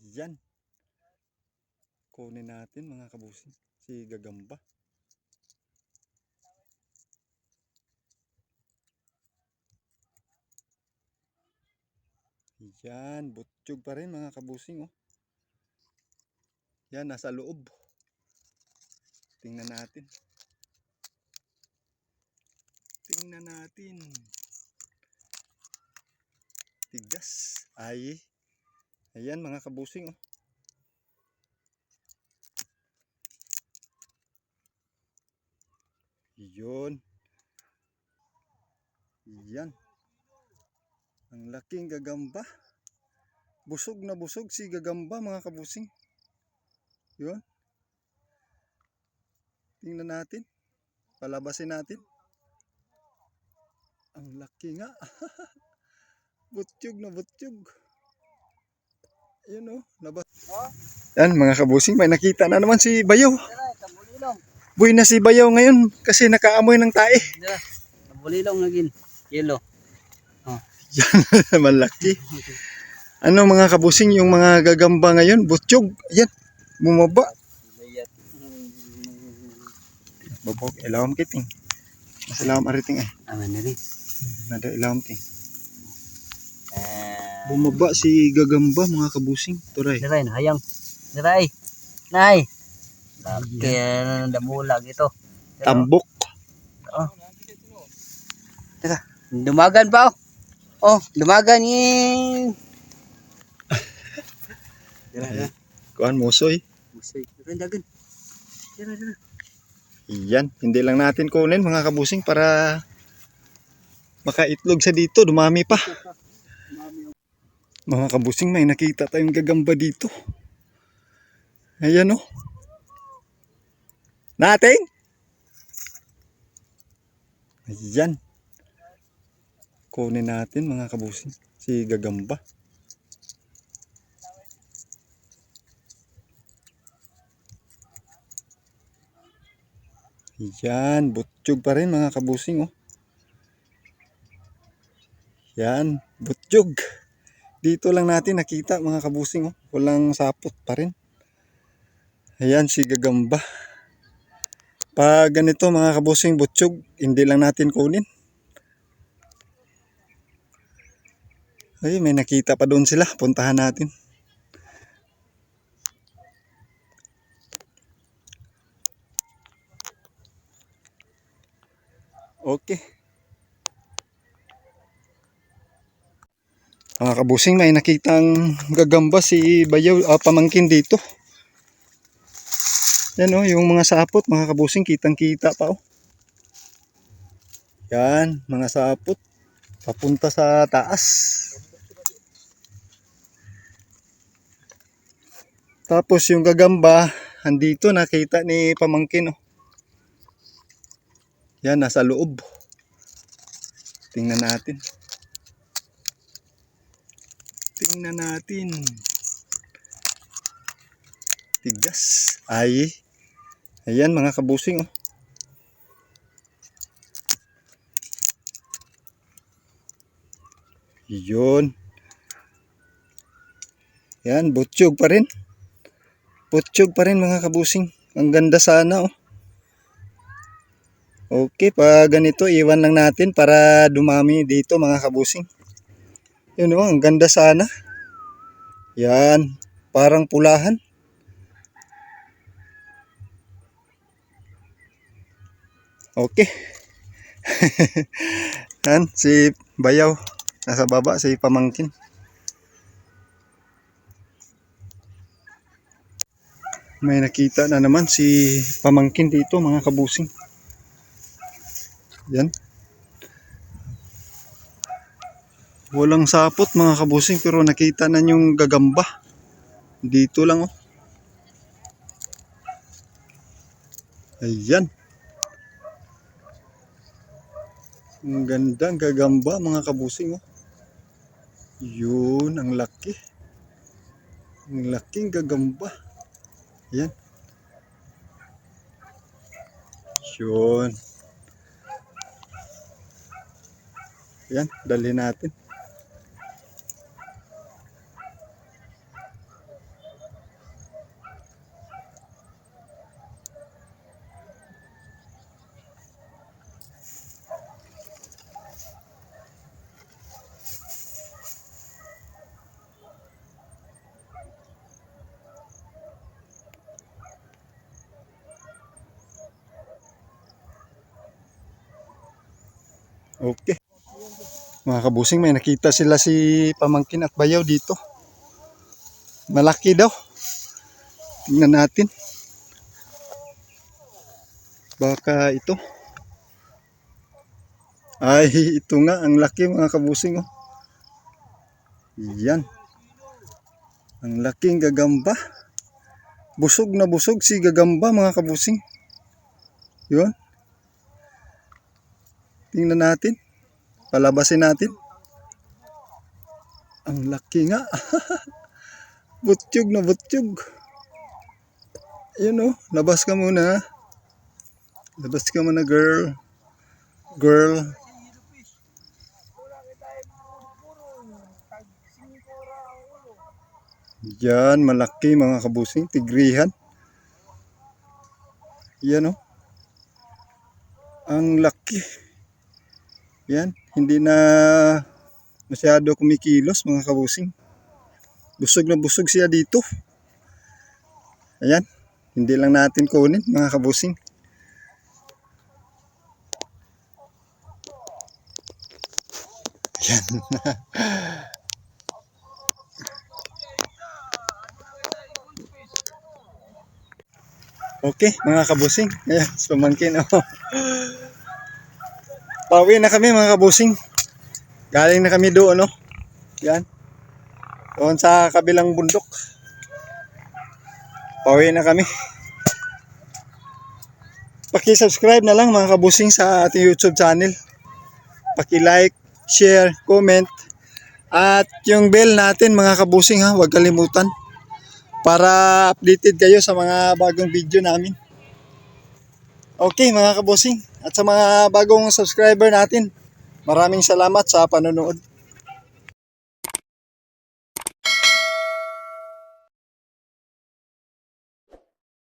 Yan. Kunin natin mga kabusin. Si Gagamba. Yan. Butchog pa rin mga kabusing. Oh. Yan. Nasa loob. Tingnan natin. Tingnan natin. Tigas. Ay. Ayan mga kabusing. Oh. Yun. Yan. Ang laking gagamba. Busog na busog si gagamba mga kabusing. Yun. Tingnan natin. Palabasin natin. Ang laki nga. butsyog na butsyog. Yan o. Labas. Yan mga kabusing. May nakita na naman si Bayaw. Buhay na si Bayaw ngayon kasi nakaamoy ng tae. Tara, kabulilong lagin. Yellow. Malaki. Ano mga kabusing yung mga gagamba ngayon? Butsyog. Yan. Bumaba. Bayat. Babog. Ilawam kiting. Mas ilawam ariting eh. Aman na rin. Nada ilawam ting. Bumaba si gagamba mga kabusing. Turay. Diray, hayang. Diray. Nay. Kaya damulag ito. Pero, Tambok. Dumagan pa oh. Oh, dumagan yung... Ay, Kuan musoy. Musay. Dagan, dagan. Tara, tara. Yan. Hindi lang natin kunin mga kabusing para makaitlog sa dito. Dumami pa. Mga kabusing may nakita tayong gagamba dito. Ayan o. Nating. Ayan. Kunin natin mga kabusing. Si gagamba. Yan, butchog pa rin mga kabusing oh. Yan, butchog. Dito lang natin nakita mga kabusing oh. Walang sapot pa rin. Ayan si gagamba. Pag ganito mga kabusing butchog, hindi lang natin kunin. Ay, may nakita pa doon sila. Puntahan natin. Okay. Mga kabusing, may nakitang gagamba si Bayaw, ah, pamangkin dito. Yan oh, yung mga sapot, mga kabusing, kitang-kita pa oh. Yan, mga sapot. Papunta sa taas. Tapos yung gagamba, andito nakita ni pamangkin oh. Yan, nasa loob. Tingnan natin. Tingnan natin. Tigas. Ay. Ayan mga kabusing oh. Yun. Yan, butsyog pa rin. Butsyog pa rin mga kabusing. Ang ganda sana oh. Okay, pag ganito, iwan lang natin para dumami dito mga kabusing. Yun oh, ang ganda sana. Yan, parang pulahan. Okay. Yan, si Bayaw. Nasa baba, si Pamangkin. May nakita na naman si Pamangkin dito mga kabusing. Yan. Walang sapot mga kabusing pero nakita na yung gagamba. Dito lang oh. Ayan. Ang ganda ang gagamba mga kabusing oh. Yun, ang laki. Ang laking gagamba. Ayan. Yun. Yan, dali natin. Okay. Mga kabusing, may nakita sila si Pamangkin at Bayaw dito. Malaki daw. Tingnan natin. Baka ito. Ay, ito nga. Ang laki mga kabusing. Oh. Yan. Ang laking gagamba. Busog na busog si gagamba mga kabusing. Yun. Tingnan natin. Palabasin natin. Ang laki nga. butsyog na butsyog. Yun oh. Labas ka muna. Labas ka muna girl. Girl. Yan, malaki mga kabusing, tigrihan. Yan oh. Ang laki. Yan, hindi na masyado kumikilos mga kabusing. Busog na busog siya dito. Ayan, hindi lang natin kunin mga kabusing. Yan. Okay, mga kabusing. Ayan, sumangkin. Oh. Pauwi na kami mga kabusing. Galing na kami doon, no? Yan. Doon sa kabilang bundok. Pauwi na kami. Paki-subscribe na lang mga kabusing sa ating YouTube channel. Paki-like, share, comment. At yung bell natin mga kabusing ha, huwag kalimutan para updated kayo sa mga bagong video namin. Okay mga kabosing at sa mga bagong subscriber natin, maraming salamat sa panonood.